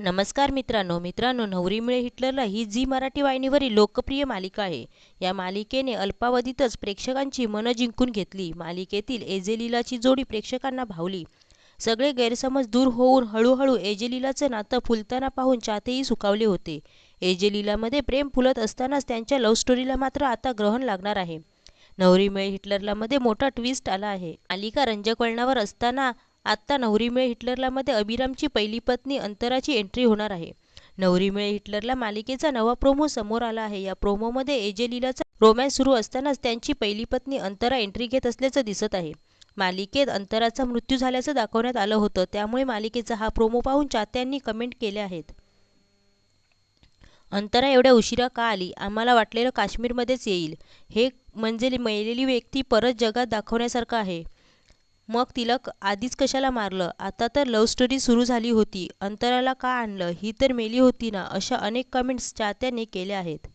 नमस्कार मित्रांनो मित्रांनो नवरी मिळे हिटलरला ही झी मराठी वाहिनीवरील लोकप्रिय मालिका आहे. या मालिकेने अल्पावधीतच प्रेक्षकांची मनं जिंकून घेतली. मालिकेतील एजेलिलाची जोडी प्रेक्षकांना भावली. सगळे गैरसमज दूर होऊन हळूहळू एजेलीलाचं नातं फुलताना पाहून चाहतेही सुखावले होते. एजेलीलामध्ये प्रेम फुलत असतानाच त्यांच्या लव्ह स्टोरीला मात्र आता ग्रहण लागणार आहे. नवरी मिळे हिटलरला मध्ये मोठा ट्विस्ट आला आहे. मालिका रंजक वळणावर असताना आत्ता नवरी हिटलरलामध्ये हिटलरला मध्ये अभिरामची पहिली पत्नी अंतराची एंट्री होणार आहे. नवरीमिळे हिटलरला मालिकेचा नवा प्रोमो समोर आला आहे. या प्रोमोमध्ये एजेलीलाचा रोमॅन्स सुरू असतानाच त्यांची पहिली पत्नी अंतरा एंट्री घेत असल्याचं दिसत आहे. मालिकेत अंतराचा मृत्यू झाल्याचं दाखवण्यात आलं होतं. त्यामुळे मालिकेचा हा प्रोमो पाहून चाहत्यांनी कमेंट केल्या आहेत. अंतरा एवढ्या उशिरा का आली? आम्हाला वाटलेलं काश्मीरमध्येच येईल. हे म्हणजे मेलेली व्यक्ती परत जगात दाखवण्यासारखं आहे. मग तिला आधीच कशाला मारलं? आता तर लव्ह स्टोरी सुरू झाली होती. अंतराला का आणलं? ही तर मेली होती ना अशा अनेक कमेंट्स चाहत्यांनी केल्या आहेत.